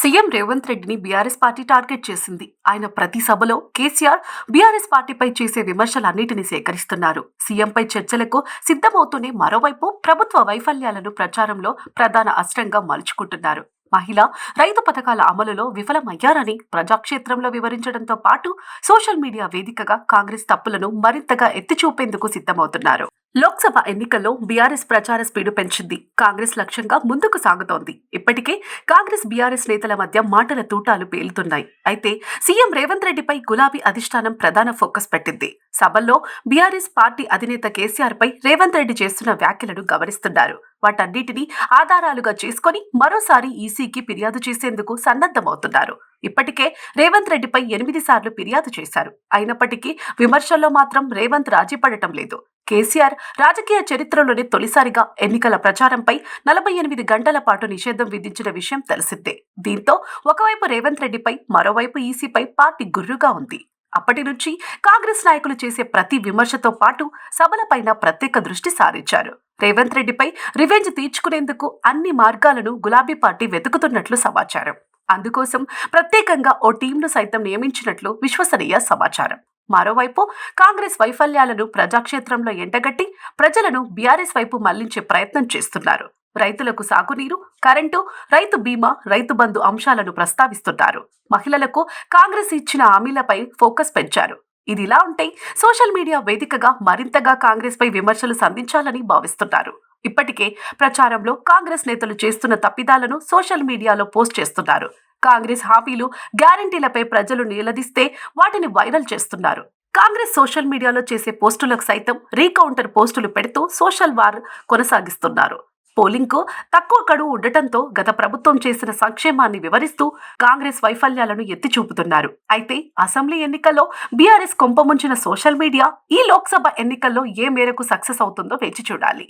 CM Revanth రెడ్డిని BRS party target చేసింది. ఆయన ప్రతి సభలో కేసీఆర్ బీఆర్ఎస్ పార్టీపై చేసే విమర్శలన్నిటిని సేకరిస్తున్నారు. సీఎంపై చర్చలకు సిద్ధమవుతూనే మరోవైపు ప్రభుత్వ వైఫల్యాలను ప్రచారంలో ప్రధాన అస్త్రంగా మలుచుకుంటున్నారు. మహిళ రైతు పథకాల అమలులో విఫలమయ్యారని ప్రజాక్షేత్రంలో వివరించడంతో పాటు సోషల్ మీడియా వేదికగా కాంగ్రెస్ తప్పులను మరింతగా ఎత్తి చూపేందుకు సిద్ధమవుతున్నారు. లోక్సభ ఎన్నికల్లో బీఆర్ఎస్ ప్రచార స్పీడు పెంచింది. కాంగ్రెస్ లక్ష్యంగా ముందుకు సాగుతోంది. ఇప్పటికే కాంగ్రెస్ బీఆర్ఎస్ నేతల మధ్య మాటల తూటాలు పేలుతున్నాయి. అయితే సీఎం రేవంత్ రెడ్డిపై గులాబీ అధిష్టానం ప్రధాన ఫోకస్ పెట్టింది. సభల్లో బీఆర్ఎస్ పార్టీ అధినేత కేసీఆర్ పై రేవంత్ రెడ్డి చేస్తున్న వ్యాఖ్యలను గమనిస్తున్నారు. వాటన్నిటిని ఆధారాలుగా చేసుకొని మరోసారి ఈసీకి ఫిర్యాదు చేసేందుకు సన్నద్ధమవుతున్నారు. ఇప్పటికే రేవంత్ రెడ్డిపై ఎనిమిది సార్లు ఫిర్యాదు చేశారు. అయినప్పటికీ విమర్శల్లో మాత్రం రేవంత్ రాజీ పడటం లేదు. కేసీఆర్ రాజకీయ చరిత్రలోనే తొలిసారిగా ఎన్నికల ప్రచారంపై నలభై ఎనిమిది గంటల పాటు నిషేధం విధించిన విషయం తెలిసిందే. దీంతో ఒకవైపు రేవంత్ రెడ్డిపై మరోవైపు ఈసీపై పార్టీ గుర్రుగా ఉంది. అప్పటి నుంచి కాంగ్రెస్ నాయకులు చేసే ప్రతి విమర్శతో పాటు సభలపైన ప్రత్యేక దృష్టి సారించారు. రేవంత్ రెడ్డిపై రివెంజ్ తీర్చుకునేందుకు అన్ని మార్గాలను గులాబీ పార్టీ వెతుకుతున్నట్లు సమాచారం. అందుకోసం ప్రత్యేకంగా ఓ టీంను సైతం నియమించినట్లు విశ్వసనీయ సమాచారం. మరోవైపు కాంగ్రెస్ వైఫల్యాలను ప్రజాక్షేత్రంలో ఎండగట్టి ప్రజలను బీఆర్ఎస్ వైపు మళ్ళించే ప్రయత్నం చేస్తున్నారు. రైతులకు సాగునీరు కరెంటు రైతు బీమా రైతు బంధు అంశాలను ప్రస్తావిస్తున్నారు. మహిళలకు కాంగ్రెస్ ఇచ్చిన హామీలపై ఫోకస్ పెంచారు. ఇది ఇలా ఉంటే సోషల్ మీడియా వేదికగా మరింతగా కాంగ్రెస్ పై విమర్శలు సంధించాలని భావిస్తున్నారు. ఇప్పటికే ప్రచారంలో కాంగ్రెస్ నేతలు చేస్తున్న తప్పిదాలను సోషల్ మీడియాలో పోస్ట్ చేస్తున్నారు. కాంగ్రెస్ హామీలు గ్యారంటీలపై ప్రజలు నిలదీస్తే వాటిని వైరల్ చేస్తున్నారు. కాంగ్రెస్ సోషల్ మీడియాలో చేసే పోస్టులకు సైతం రీకౌంటర్ పోస్టులు పెడుతూ సోషల్ వార్ కొనసాగిస్తున్నారు. పోలింగ్కు తక్కువ గడువు ఉండటంతో గత ప్రభుత్వం చేసిన సంక్షేమాన్ని వివరిస్తూ కాంగ్రెస్ వైఫల్యాలను ఎత్తి చూపుతున్నారు అయితే అసెంబ్లీ ఎన్నికల్లో బీఆర్ఎస్ కొంపముంచిన సోషల్ మీడియా ఈ లోక్సభ ఎన్నికల్లో ఏ మేరకు సక్సెస్ అవుతుందో వేచి చూడాలి.